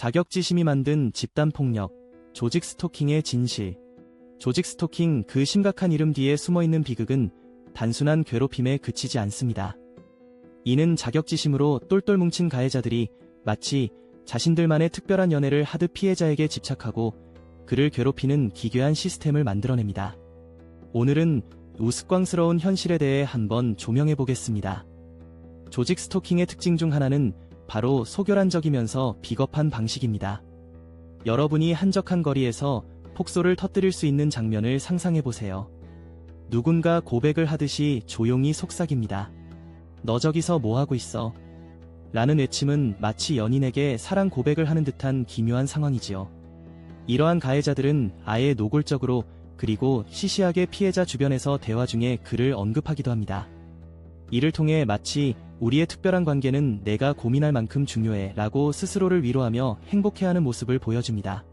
자격지심이 만든 집단폭력, 조직 스토킹의 진실. 조직 스토킹 그 심각한 이름 뒤에 숨어있는 비극은 단순한 괴롭힘에 그치지 않습니다. 이는 자격지심으로 똘똘 뭉친 가해자들이 마치 자신들만의 특별한 연애를 하듯 피해자에게 집착하고 그를 괴롭히는 기괴한 시스템을 만들어냅니다. 오늘은 우스꽝스러운 현실에 대해 한번 조명해 보겠습니다. 조직 스토킹의 특징 중 하나는 바로 소결한적이면서 비겁한 방식입니다. 여러분이 한적한 거리에서 폭소를 터뜨릴 수 있는 장면을 상상해 보세요. 누군가 고백을 하듯이 조용히 속삭입니다. 너 저기서 뭐 하고 있어? 라는 외침은 마치 연인에게 사랑 고백을 하는 듯한 기묘한 상황이지요. 이러한 가해자들은 아예 노골적으로 그리고 시시하게 피해자 주변에서 대화 중에 그를 언급하기도 합니다. 이를 통해 마치 우리의 특별한 관계는 내가 고민할 만큼 중요해 라고 스스로를 위로하며 행복해하는 모습을 보여줍니다.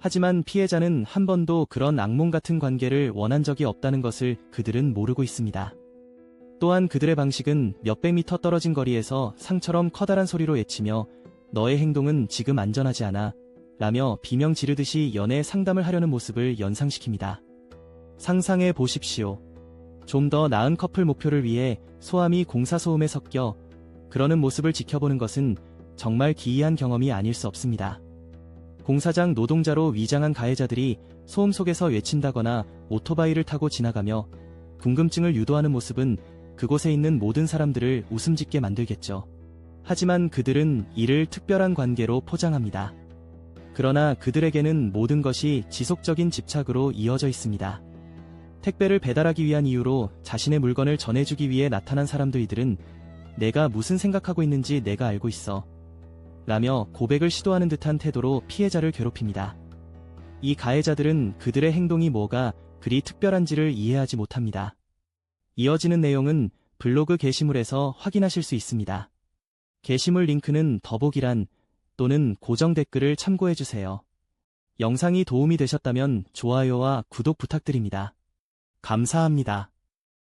하지만 피해자는 한 번도 그런 악몽 같은 관계를 원한 적이 없다는 것을 그들은 모르고 있습니다. 또한 그들의 방식은 몇백 미터 떨어진 거리에서 상처럼 커다란 소리로 외치며 너의 행동은 지금 안전하지 않아 라며 비명 지르듯이 연애 상담을 하려는 모습을 연상시킵니다. 상상해 보십시오. 좀 더 나은 커플 목표를 위해 소함이 공사소음에 섞여 그러는 모습을 지켜보는 것은 정말 기이한 경험이 아닐 수 없습니다. 공사장 노동자로 위장한 가해자들이 소음 속에서 외친다거나 오토바이를 타고 지나가며 궁금증을 유도하는 모습은 그곳에 있는 모든 사람들을 웃음 짓게 만들겠죠. 하지만 그들은 이를 특별한 관계로 포장합니다. 그러나 그들에게는 모든 것이 지속적인 집착으로 이어져 있습니다. 택배를 배달하기 위한 이유로 자신의 물건을 전해주기 위해 나타난 사람들 이들은 내가 무슨 생각하고 있는지 내가 알고 있어. 라며 고백을 시도하는 듯한 태도로 피해자를 괴롭힙니다. 이 가해자들은 그들의 행동이 뭐가 그리 특별한지를 이해하지 못합니다. 이어지는 내용은 블로그 게시물에서 확인하실 수 있습니다. 게시물 링크는 더보기란 또는 고정 댓글을 참고해주세요. 영상이 도움이 되셨다면 좋아요와 구독 부탁드립니다. 감사합니다.